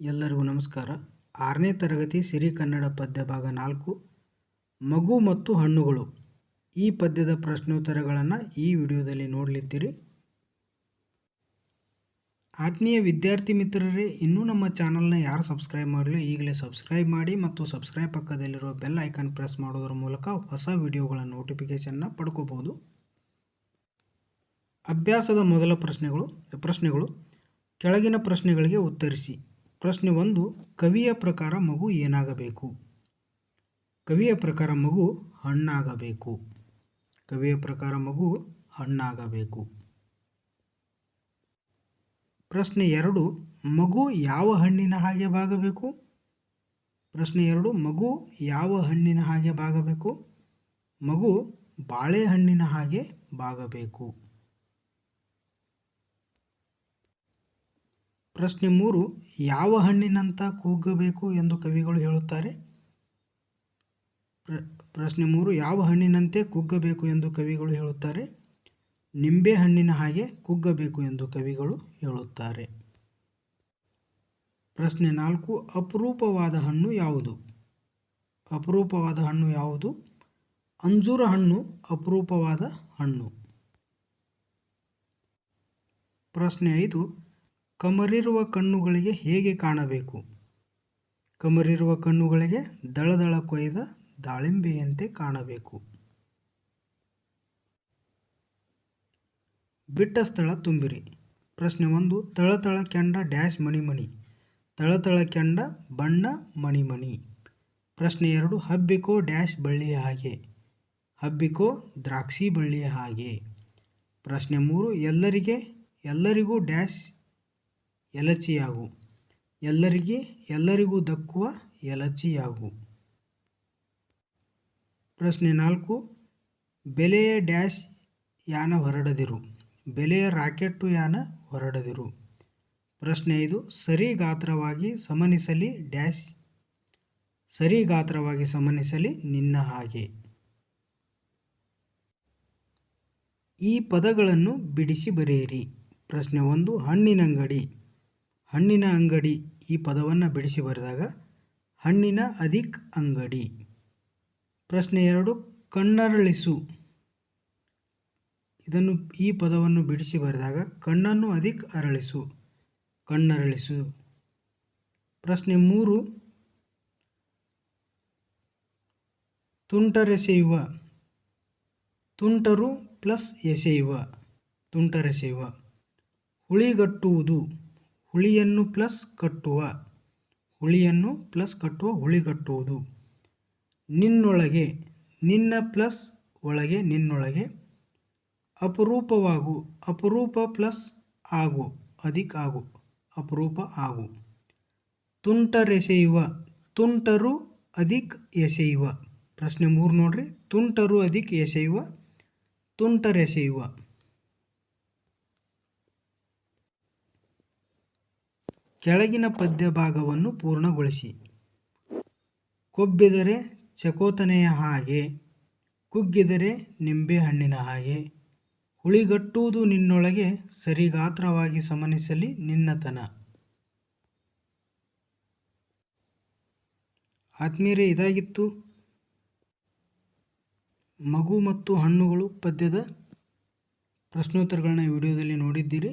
ಎಲ್ಲರಿಗೂ ನಮಸ್ಕಾರ. ಆರನೇ ತರಗತಿ ಸಿರಿ ಕನ್ನಡ ಪದ್ಯ ಭಾಗ ನಾಲ್ಕು, ಮಗು ಮತ್ತು ಹಣ್ಣುಗಳು. ಈ ಪದ್ಯದ ಪ್ರಶ್ನೋತ್ತರಗಳನ್ನು ಈ ವಿಡಿಯೋದಲ್ಲಿ ನೋಡಲಿದ್ದೀರಿ. ಆತ್ಮೀಯ ವಿದ್ಯಾರ್ಥಿ ಮಿತ್ರರೇ, ಇನ್ನೂ ನಮ್ಮ ಚಾನಲ್ನ ಯಾರು ಸಬ್ಸ್ಕ್ರೈಬ್ ಮಾಡಲಿ ಈಗಲೇ ಸಬ್ಸ್ಕ್ರೈಬ್ ಮಾಡಿ ಮತ್ತು ಸಬ್ಸ್ಕ್ರೈಬ್ ಪಕ್ಕದಲ್ಲಿರುವ ಬೆಲ್ ಐಕಾನ್ ಪ್ರೆಸ್ ಮಾಡೋದ್ರ ಮೂಲಕ ಹೊಸ ವಿಡಿಯೋಗಳ ನೋಟಿಫಿಕೇಷನ್ನ ಪಡ್ಕೋಬೋದು ಅಭ್ಯಾಸದ ಮೊದಲ ಪ್ರಶ್ನೆಗಳು ಪ್ರಶ್ನೆಗಳು, ಕೆಳಗಿನ ಪ್ರಶ್ನೆಗಳಿಗೆ ಉತ್ತರಿಸಿ. ಪ್ರಶ್ನೆ ಒಂದು, ಕವಿಯ ಪ್ರಕಾರ ಮಗು ಏನಾಗಬೇಕು? ಕವಿಯ ಪ್ರಕಾರ ಮಗು ಹಣ್ಣಾಗಬೇಕು. ಕವಿಯ ಪ್ರಕಾರ ಮಗು ಹಣ್ಣಾಗಬೇಕು. ಪ್ರಶ್ನೆ ಎರಡು, ಮಗು ಯಾವ ಹಣ್ಣಿನ ಹಾಗೆ ಬಾಗಬೇಕು? ಪ್ರಶ್ನೆ ಎರಡು, ಮಗು ಯಾವ ಹಣ್ಣಿನ ಹಾಗೆ ಬಾಗಬೇಕು? ಮಗು ಬಾಳೆಹಣ್ಣಿನ ಹಾಗೆ ಬಾಗಬೇಕು. ಪ್ರಶ್ನೆ ಮೂರು, ಯಾವ ಹಣ್ಣಿನಂತ ಕೂಗಬೇಕು ಎಂದು ಕವಿಗಳು ಹೇಳುತ್ತಾರೆ? ಪ್ರ- ಪ್ರಶ್ನೆ ಮೂರು, ಯಾವ ಹಣ್ಣಿನಂತೆ ಕುಗ್ಗಬೇಕು ಎಂದು ಕವಿಗಳು ಹೇಳುತ್ತಾರೆ? ನಿಂಬೆ ಹಣ್ಣಿನ ಹಾಗೆ ಕುಗ್ಗಬೇಕು ಎಂದು ಕವಿಗಳು ಹೇಳುತ್ತಾರೆ. ಪ್ರಶ್ನೆ ನಾಲ್ಕು, ಅಪರೂಪವಾದ ಹಣ್ಣು ಯಾವುದು? ಅಪರೂಪವಾದ ಹಣ್ಣು ಯಾವುದು? ಅಂಜೂರ ಹಣ್ಣು ಅಪರೂಪವಾದ ಹಣ್ಣು. ಪ್ರಶ್ನೆ ಐದು ಕಮರಿರುವ ಕಣ್ಣುಗಳಿಗೆ ಹೇಗೆ ಕಾಣಬೇಕು? ಕಮರಿರುವ ಕಣ್ಣುಗಳಿಗೆ ದಳದಳ ಕೊಯ್ದ ದಾಳಿಂಬೆಯಂತೆ ಕಾಣಬೇಕು. ಬಿಟ್ಟ ಸ್ಥಳ ತುಂಬಿರಿ. ಪ್ರಶ್ನೆ ಒಂದು, ತಳತಳ ಕೆಂಡ ಡ್ಯಾಶ್ ಮಣಿಮಣಿ, ತಳತಳ ಕೆಂಡ ಬಣ್ಣ ಮಣಿಮಣಿ. ಪ್ರಶ್ನೆ ಎರಡು, ಹಬ್ಬಿಕೋ ಡ್ಯಾಶ್ ಬಳ್ಳಿಯ ಹಾಗೆ, ಹಬ್ಬಿಕೋ ದ್ರಾಕ್ಷಿ ಬಳ್ಳಿಯ ಹಾಗೆ. ಪ್ರಶ್ನೆ ಮೂರು, ಎಲ್ಲರಿಗೆ, ಎಲ್ಲರಿಗೂ ಡ್ಯಾಶ್ ಎಲಚಿಯಾಗು. ಎಲ್ಲರಿಗೆ, ಎಲ್ಲರಿಗೂ ದಕ್ಕುವ ಎಲಚಿಯಾಗು. ಪ್ರಶ್ನೆ ನಾಲ್ಕು. ಬೆಲೆಯ ಡ್ಯಾಶ್ ಯಾನ ಹೊರಡದಿರು? ಬೆಲೆಯ ರಾಕೆಟ್ಟು ಯಾನ ಹೊರಡದಿರು? ಪ್ರಶ್ನೆ ಐದು. ಸರಿ ಗಾತ್ರವಾಗಿ ಸಮನಿಸಲಿ ಡ್ಯಾಶ್? ಸರಿ ಗಾತ್ರವಾಗಿ ಸಮನಿಸಲಿ ನಿನ್ನ ಹಾಗೆ. ಈ ಪದಗಳನ್ನು ಬಿಡಿಸಿ ಬರೆಯಿರಿ. ಪ್ರಶ್ನೆ ಒಂದು. ಹಣ್ಣಿನಂಗಡಿ. ಹಣ್ಣಿನ ಅಂಗಡಿ ಈ ಪದವನ್ನು ಬಿಡಿಸಿ ಬರೆದಾಗ, ಹಣ್ಣಿನ ಅಧಿಕ್ ಅಂಗಡಿ ಪ್ರಶ್ನೆ ಎರಡು, ಕಣ್ಣರಳಿಸು ಇದನ್ನು ಈ ಪದವನ್ನು ಬಿಡಿಸಿ ಬರೆದಾಗ, ಕಣ್ಣನ್ನು ಅಧಿಕ್ ಅರಳಿಸು ಕಣ್ಣರಳಿಸು. ಪ್ರಶ್ನೆ ಮೂರು, ತುಂಟರೆಸೆಯುವ ತುಂಟರು ಪ್ಲಸ್ ಎಸೆಯುವ. ತುಂಟರೆಸೆಯುವ. ಹುಳಿಗಟ್ಟುವುದು. ಹುಳಿಯನ್ನು ಪ್ಲಸ್ ಕಟ್ಟುವ. ಹುಳಿಯನ್ನು ಪ್ಲಸ್ ಕಟ್ಟುವ ಹುಳಿಗಟ್ಟುವುದು ನಿನ್ನೊಳಗೆ, ನಿನ್ನ ಪ್ಲಸ್ ಒಳಗೆ, ನಿನ್ನೊಳಗೆ ಅಪರೂಪವಾಗು. ಅಪರೂಪ ಪ್ಲಸ್ ಆಗು. ಅಧಿಕ ಆಗು. ಅಪರೂಪ ಆಗು. ತುಂಟರೆಸೆಯುವ. ತುಂಟರು ಅಧಿಕ್ ಎಸೆಯುವ. ಪ್ರಶ್ನೆ ಮೂರು ನೋಡ್ರಿ. ತುಂಟರು ಅಧಿಕ್ ಎಸೆಯುವ. ತುಂಟರೆಸೆಯುವ. ಕೆಳಗಿನ ಪದ್ಯ ಭಾಗವನ್ನು ಪೂರ್ಣಗೊಳಿಸಿ. ಕೊಬ್ಬಿದರೆ ಚಕೋತನೆಯ ಹಾಗೆ, ಕುಗ್ಗಿದರೆ ನಿಂಬೆಹಣ್ಣಿನ ಹಾಗೆ, ಹುಳಿಗಟ್ಟುವುದು ನಿನ್ನೊಳಗೆ ಸರಿಗಾತ್ರವಾಗಿ ಸಮನಿಸಲಿ ನಿನ್ನತನ. ಆತ್ಮೀಯರೇ, ಇದಾಗಿತ್ತು. ಮಗು ಮತ್ತು ಹಣ್ಣುಗಳು ಪದ್ಯದ ಪ್ರಶ್ನೋತ್ತರಗಳನ್ನ ವಿಡಿಯೋದಲ್ಲಿ ನೋಡಿದ್ದೀರಿ.